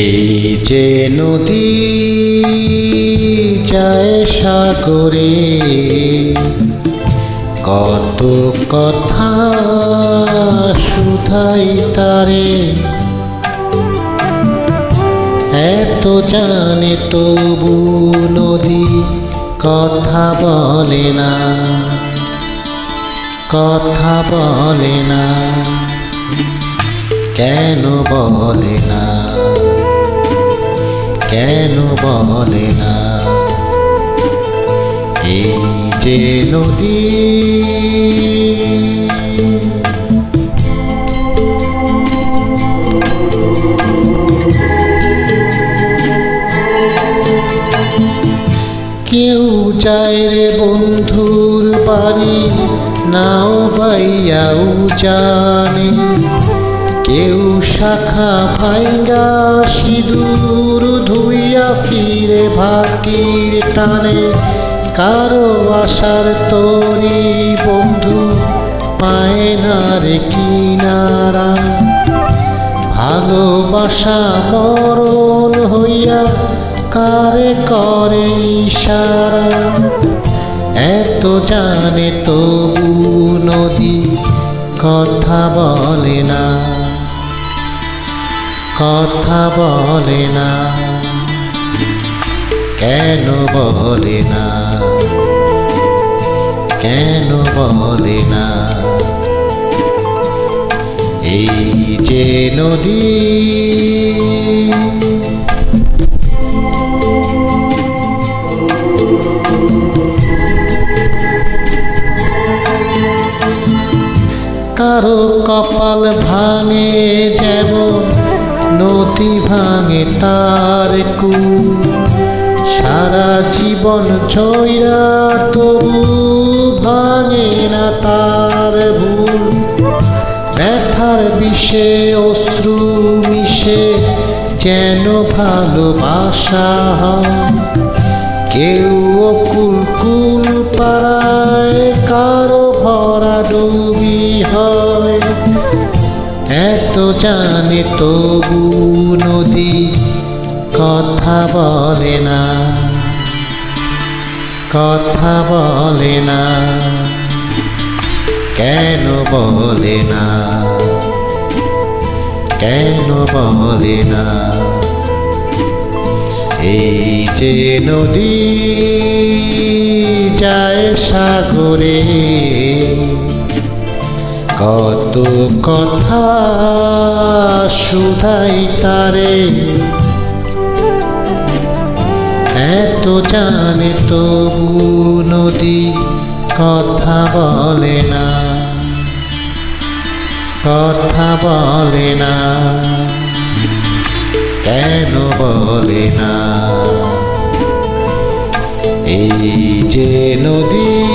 এই যে নদী যায় সাগরে কত কথা শুধাই তারে। এত জানে তবু নদী কথা বলে না, কথা বলে না, কেন বলে না, কেন বলে না? এই যে নদী কেউ যায় রে বন্ধুর বাড়ি, নাও বাইয়াও জানে কেউ শাখা ভাইঙ্গা সিঁদুর ধুইয়া ফিরে ভাটির টানে। কারও আশার তরি বন্ধু পায় না রে কিনারা। ভালোবাসা মরণ হইয়া কারে করে ইশারা। এত জানে তবু নদী কথা বলে না। কথা বলে না। কেন বলে না? কেন বলে না? এই যে নদী কারও কপাল ভাঙে যেমন নদী ভাঙে তার কু সারা জীবন ছইরা তবু ভাঙে না তার ভুল। ব্যথার বিষে অশ্রু মিশে যেন ভালোবাসা হয়। কেউ অকুল কুল জানে, তবু নদী কথা বলে না। কথা বলে না। কেন বলে না? কেন বলে না? এই যে নদী যায় সাগরে কত কথা শুধাই তারে। এত জানে তবু নদী কথা বলে না। কথা বলে না। কেন বলে না? এই যে নদী